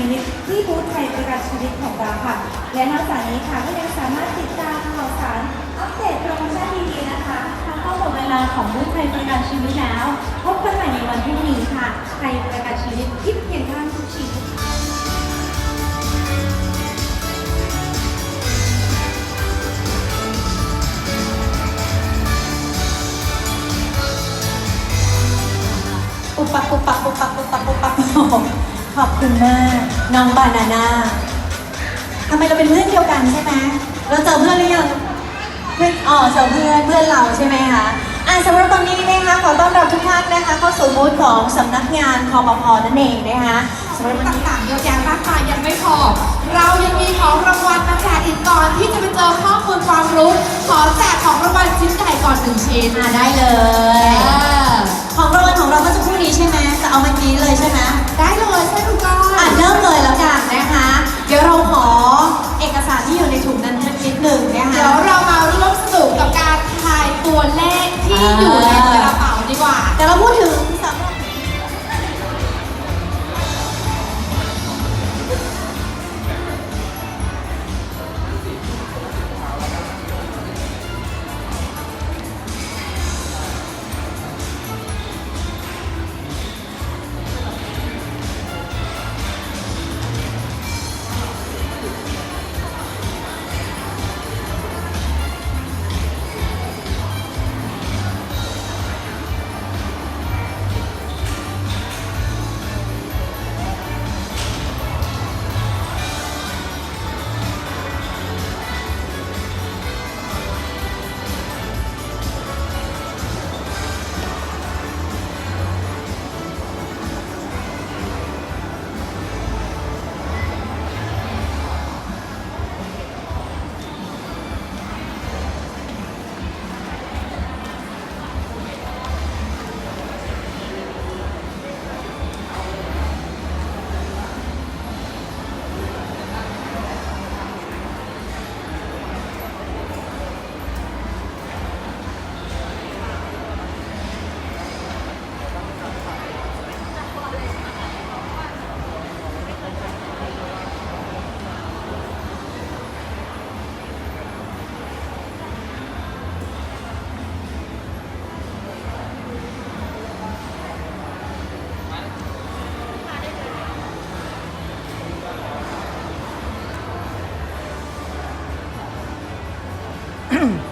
ชีวิตที่บูธไทยประกันชีวิตของเราค่ะ และนอกจากนี้ค่ะก็ยังสามารถติดตามข่าวสารอัปเดตโปรโมชั่นดีๆนะคะทั้งก็หมดเวลาของบูธไทยประกันชีวิตแล้ว พบกันใหม่ในวันพรุ่งนี้ค่ะไทยประกันชีวิตคิดเพียงข้างทุกชีวิตปุบปับปุบปับปุบปับปุบปับปุบปับ อ้โหขอบคุณมากน้องบานาน่าทำไมเราเป็นเพื่อนเดียวกันใช่ไหมเราเจอเพื่อนหรือยังเพื่อนอ๋อเจอเพื่อนเพื่อนเราใช่ไหมคะอะสำหรับตอนนี้นะคะขอต้อนรับทุกท่านนะคะ เข้าสู่บูธของสำนักงานคอปพนั่นเองนะคะสำหรับวันนี้ ต่างๆเยอะแยะมากมายยังไม่พอ เรายังมีของรางวัลมาแจกอีกก่อนที่จะไปเจอข้อมูลความรู้ ขอแจกของรางวัลชิ้นใหญ่ก่อนหนึ่งชิ้นอะได้เลยเออ ของรางวัลของเราเมื่อสักครู่นี้ใช่ไหมจะเอาเมื่อกี้เลยใช่ไหมได้เลยใช่ทุกท่านอะเริ่มเลยแล้วกันนะคะ เดี๋ยวเราขอเอกสารที่อยู่ในถุงนั้นนิดหนึ่งนะคะ เดี๋ยวเรามาร่วมสนุกกับการทายตัวเลขที่อยู่ในกระเป๋าดีกว่า แต่เราพูดถึงสำหรับ Mm-hmm.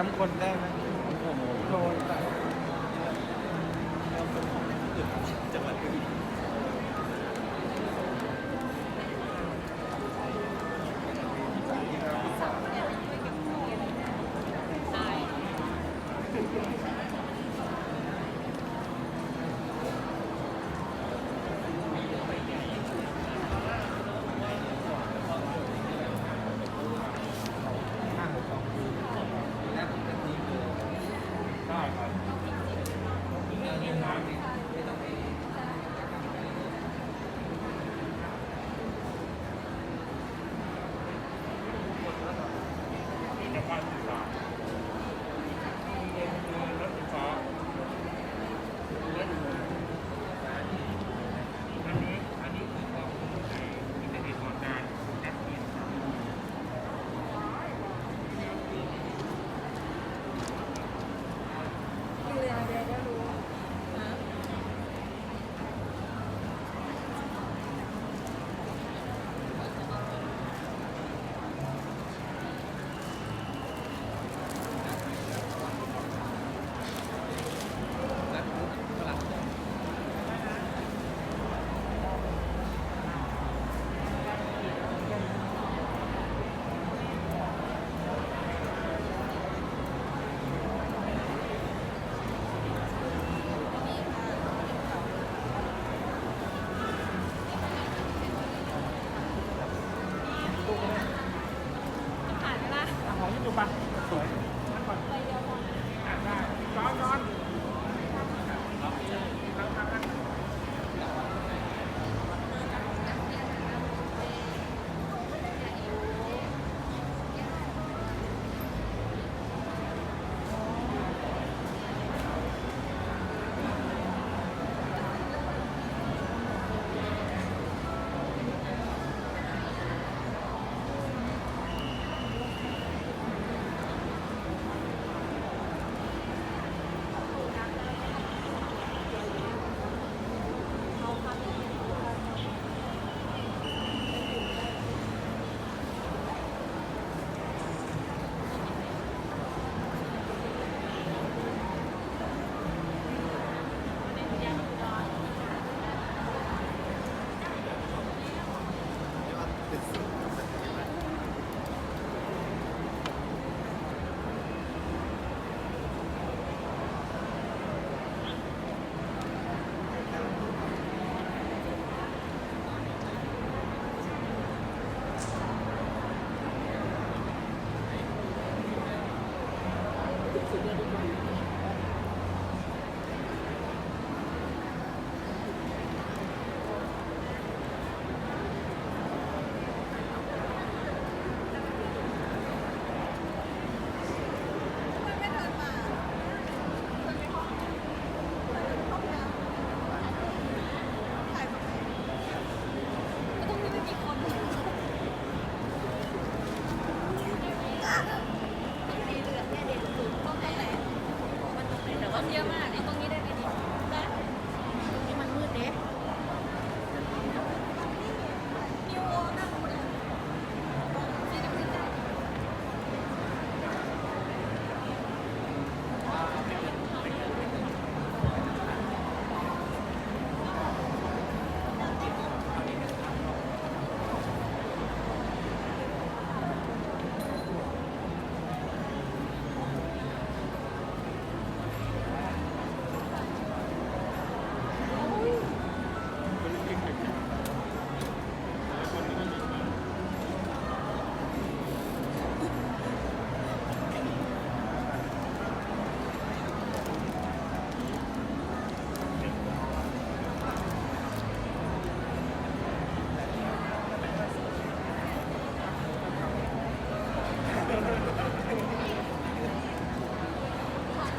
สแ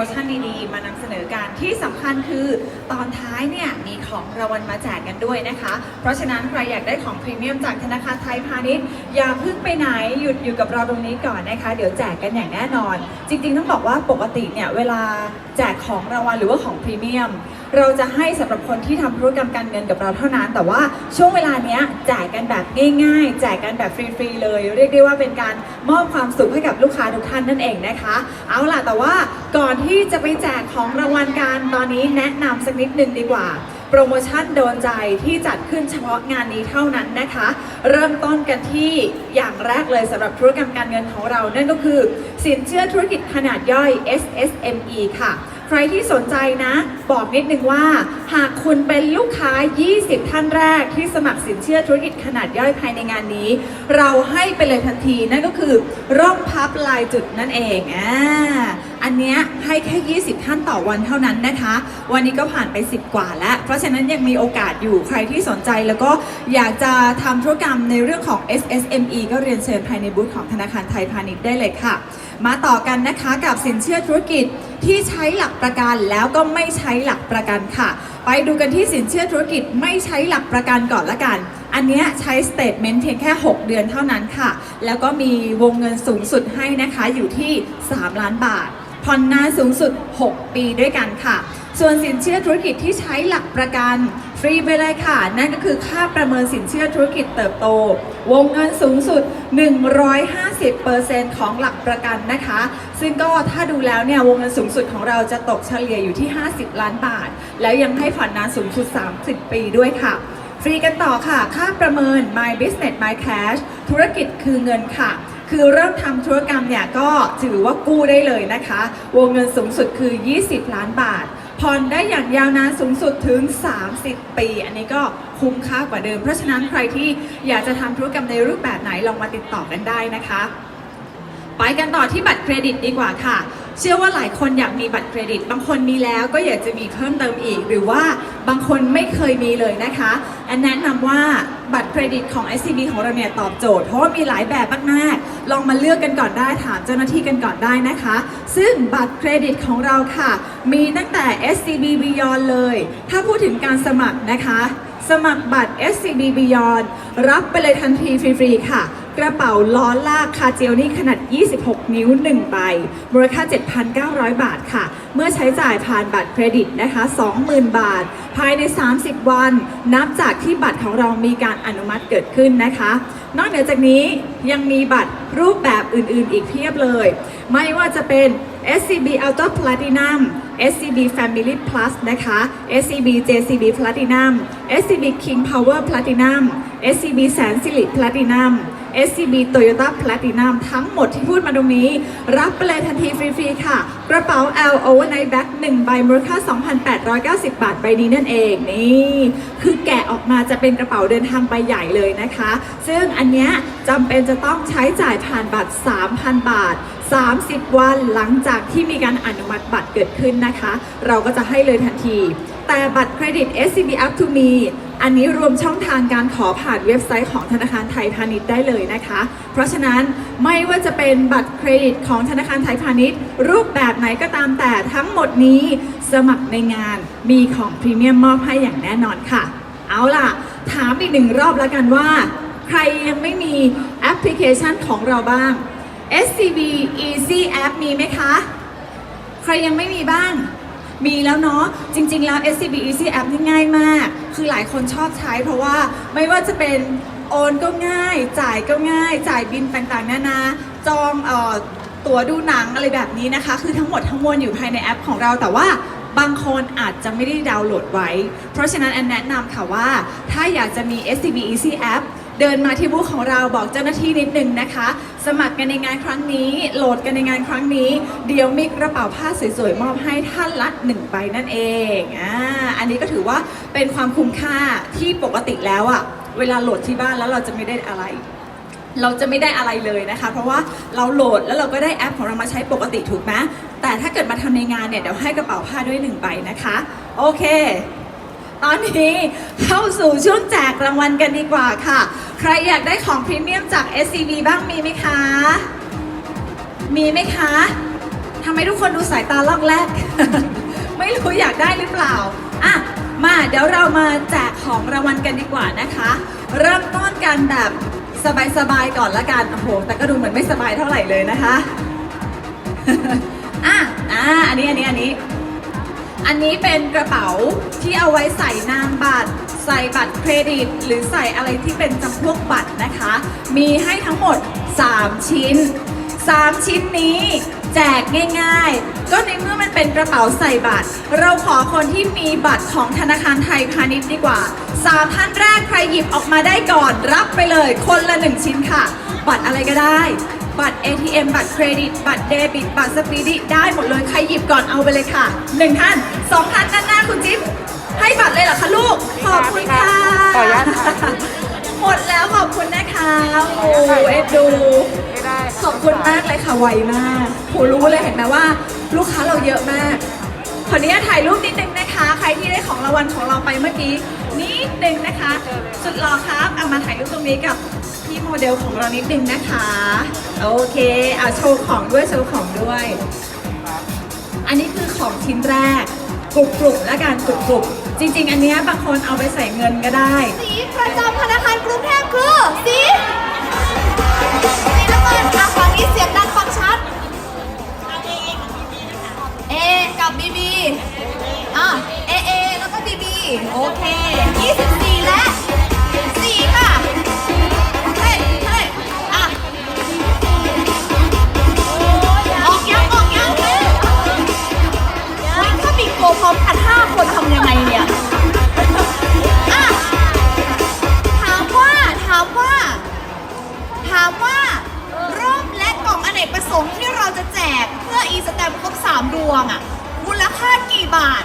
มีโปรโมชั่นดีๆ มานำเสนอการที่สำคัญคือตอนท้ายเนี่ยมีของรางวัลมาแจกกันด้วยนะคะ เพราะฉะนั้นใครอยากได้ของพรีเมียมจากธนาคารไทยพาณิชย์อย่าเพิ่งไปไหนหยุดอยู่กับเราตรงนี้ก่อนนะคะ เดี๋ยวแจกกันอย่างแน่นอน จริงๆต้องบอกว่าปกติเนี่ยเวลาแจกของรางวัลหรือว่าของพรีเมียม เราจะให้สำหรับคนที่ทำธุรกรรมการเงินกับเราเท่านั้น แต่ว่าช่วงเวลาเนี้ยแจกกันแบบง่ายๆ แจกกันแบบฟรีๆเลย เรียกได้ว่าเป็นการมอบความสุขให้กับลูกค้าทุกท่านนั่นเองนะคะ เอาล่ะแต่ว่าก่อนที่จะไปแจกของรางวัลกันตอนนี้แนะนำสักนิดหนึ่งดีกว่า โปรโมชั่นโดนใจที่จัดขึ้นเฉพาะงานนี้เท่านั้นนะคะ เริ่มต้นกันที่อย่างแรกเลยสำหรับธุรกรรมการเงินของเรา นั่นก็คือ สินเชื่อธุรกิจขนาดย่อย SSME ค่ะ ใครที่สนใจนะ บอกนิดนึงว่า หากคุณเป็นลูกค้า 20 ท่านแรกที่สมัครสินเชื่อธุรกิจขนาดย่อยภายในงานนี้ เราให้ไปเลยทันทีนั่นก็คือร่องพับลายจุดนั่นเองอ่า อันเนี้ยให้แค่ 20 ท่านต่อวันเท่านั้นนะคะ วันนี้ก็ผ่านไป 10 กว่าแล้ว เพราะฉะนั้นยังมีโอกาสอยู่ใครที่สนใจแล้วก็อยากจะทำธุรกรรมในเรื่องของ SSME ก็เรียนเชิญภายในบูธของธนาคารไทยพาณิชย์ได้เลยค่ะ มาต่อกันนะคะกับสินเชื่อธุรกิจที่ใช้หลักประกันแล้วก็ไม่ใช้หลักประกันค่ะ ไปดูกันที่สินเชื่อธุรกิจไม่ใช้หลักประกันก่อนละกัน อันนี้ใช้สเตทเมนต์เพียงแค่ 6 เดือนเท่านั้นค่ะ แล้วก็มีวงเงินสูงสุดให้นะคะอยู่ที่ 3 ล้านบาท ผ่อนนานสูงสุด 6 ปีด้วยกันค่ะ ส่วนสินเชื่อธุรกิจที่ใช้หลักประกันฟรีไปเลยค่ะ นั่นก็คือค่าประเมินสินเชื่อธุรกิจเติบโต วงเงินสูงสุด 150%ของหลักประกันนะคะ ซึ่งก็ถ้าดูแล้วเนี่ยวงเงินสูงสุดของเราจะตกเฉลี่ยอยู่ที่ 50 ล้านบาท แล้วยังให้ผ่อนนานสูงสุด 30 ปีด้วยค่ะฟรีกันต่อค่ะ ค่าประเมิน My Business My Cash ธุรกิจคือเงินค่ะ คือเริ่มทำธุรกรรมเนี่ยก็ถือว่ากู้ได้เลยนะคะ วงเงินสูงสุดคือ 20 ล้านบาท ผ่อนได้อย่างยาวนานสูงสุดถึง 30 ปี อันนี้ก็คุ้มค่ากว่าเดิม เพราะฉะนั้นใครที่อยากจะทำธุรกรรมในรูปแบบไหนลองมาติดต่อกันได้นะคะ ไปกันต่อที่บัตรเครดิตดีกว่าค่ะ เชื่อว่าหลายคนอยากมีบัตรเครดิต บางคนมีแล้วก็อยากจะมีเพิ่มเติมอีก หรือว่าบางคนไม่เคยมีเลยนะคะอันแนะนำว่าบัตรเครดิตของ SCB ของเราเนี่ยตอบโจทย์ เพราะว่ามีหลายแบบมากๆ ลองมาเลือกกันก่อนได้ถามเจ้าหน้าที่กันก่อนได้นะคะ ซึ่งบัตรเครดิตของเราค่ะ มีตั้งแต่ SCB Beyond เลย ถ้าพูดถึงการสมัครนะคะ สมัครบัตร SCB Beyond รับไปเลยทันทีฟรีๆค่ะ กระเป๋าล้อลากคาเจลนี่ขนาด 26 นิ้ว 1 ใบ มูลค่า 7,900 บาทค่ะ เมื่อใช้จ่ายผ่านบัตรเครดิตนะคะ 20,000 บาท ภายใน 30 วัน นับจากที่บัตรของเรามีการอนุมัติเกิดขึ้นนะคะ นอกเหนือจากนี้ยังมีบัตรรูปแบบอื่นๆ อีกเพียบเลย ไม่ว่าจะเป็น SCB Ultra Platinum SCB Family Plus นะคะ SCB JCB Platinum SCB King Power Platinum SCB แสนสิริ Platinum SCB Toyota Platinum ทั้งหมดที่พูดมาตรงนี้ รับไปเลยทันทีฟรีๆค่ะ กระเป๋า L Overnight Bag 1 ใบมูลค่า 2,890 บาทใบนี้นั่นเองนี่ คือแกะออกมาจะเป็นกระเป๋าเดินทางใบใหญ่เลยนะคะ ซึ่งอันเนี้ยจำเป็นจะต้องใช้จ่ายผ่านบัตร 3,000 บาท 30 วันหลังจากที่มีการอนุมัติบัตรเกิดขึ้นนะคะ เราก็จะให้เลยทันที แต่บัตรเครดิต SCB Up to Me อันนี้รวมช่องทางการขอผ่านเว็บไซต์ของธนาคารไทยพาณิชย์ได้เลยนะคะ เพราะฉะนั้นไม่ว่าจะเป็นบัตรเครดิตของธนาคารไทยพาณิชย์ รูปแบบไหนก็ตามแต่ทั้งหมดนี้สมัครในงานมีของพรีเมียมมอบให้อย่างแน่นอนค่ะ เอาล่ะ ถามอีกหนึ่งรอบแล้วกันว่า ใครยังไม่มีแอปพลิเคชันของเราบ้าง SCB Easy App มีไหมคะ ใครยังไม่มีบ้าง มีแล้วเนาะจริง ๆ แล้ว SCB Easy App นี่ง่ายมาก คือหลายคนชอบใช้เพราะว่าไม่ว่าจะเป็นโอนก็ง่าย จ่ายก็ง่าย จ่ายบินต่างๆนานาจองเอ่อตั๋วดูหนังอะไรแบบนี้นะคะ คือทั้งหมดทั้งมวลอยู่ภายในแอปของเราแต่ว่าบางคนอาจจะไม่ได้ดาวน์โหลดไว้ เพราะฉะนั้นแอนแนะนำค่ะว่า ถ้าอยากจะมี SCB Easy App เดินมาที่บูธของเราบอกเจ้าหน้าที่นิดนึงนะคะ สมัครกันในงานครั้งนี้ โหลดกันในงานครั้งนี้ เดี๋ยวมีกระเป๋าผ้าสวยๆมอบให้ท่านละหนึ่งใบนั่นเองอ่าอันนี้ก็ถือว่าเป็นความคุ้มค่าที่ปกติแล้วอะเวลาโหลดที่บ้านแล้วเราจะไม่ได้อะไรเราจะไม่ได้อะไรเลยนะคะ เพราะว่าเราโหลดแล้วเราก็ได้แอปของเรามาใช้ปกติถูกไหมแต่ถ้าเกิดมาทำในงานเนี่ยเดี๋ยวให้กระเป๋าผ้าด้วยหนึ่งใบนะคะ โอเค ตอนนี้เข้าสู่ช่วงแจกรางวัลกันดีกว่าค่ะ ใครอยากได้ของพรีเมียมจาก SCB บ้างมีไหมคะ มีไหมคะทำไมทุกคนดูสายตาลอกแรก ไม่รู้อยากได้หรือเปล่าอะมาเดี๋ยวเรามาแจกของรางวัลกันดีกว่านะคะ เริ่มต้นกันแบบสบายๆก่อนละกันโอ้โหแต่ก็ดูเหมือนไม่สบายเท่าไหร่เลยนะคะอะอ่าอันนี้อันนี้อันนี้ อันนี้เป็นกระเป๋าที่เอาไว้ใส่นามบัตร ใส่บัตรเครดิต หรือใส่อะไรที่เป็นจำพวกบัตรนะคะ มีให้ทั้งหมด 3 ชิ้น 3 ชิ้นนี้แจกง่ายๆ ก็ในเมื่อมันเป็นกระเป๋าใส่บัตร เราขอคนที่มีบัตรของธนาคารไทยพาณิชย์ดีกว่า 3 ท่านแรกใครหยิบออกมาได้ก่อนรับไปเลย คนละ 1 ชิ้นค่ะ บัตรอะไรก็ได้ บัตร ATM บัตรเครดิต บัตรเดบิต บัตรสปีดิได้หมดเลย ใครหยิบก่อนเอาไปเลยค่ะหนึ่งท่านสองท่านด้านหน้าคุณจิ๊บให้บัตรเลยเหรอคะลูก ขอบคุณค่ะ ขออนุญาตถ่ายหมดแล้วขอบคุณนะคะโอ้เอ็ดดู ไม่ได้ขอบคุณมากเลยค่ะไวมากโหรู้เลยเห็นไหมว่า ลูกค้าเราเยอะมาก ขออนุญาตถ่ายรูปนิดนึงนะคะ ใครที่ได้ของรางวัลของเราไปเมื่อกี้นิดนึงนะคะ สุดหล่อครับเอามาถ่ายรูปตรงนี้กับ พี่โมเดลของเรานิดนึงนะคะ โอเคเอาโชว์ของด้วยโชว์ของด้วย อันนี้คือของชิ้นแรกกรุบกรุบๆและการกรุบกรุบๆจริง ๆ อันเนี้ยบางคนเอาไปใส่เงินก็ได้ สีประจำธนาคารกรุงเทพคือสีสีน้ำเงินอะฝั่งนี้เสียงดังฟังชัดเอกับบีบีอะเอเอแล้วก็บีบีโอเค24 สงค์ที่เราจะแจกเพื่ออีสแตมครบสามดวงอะมูลค่ากี่บาท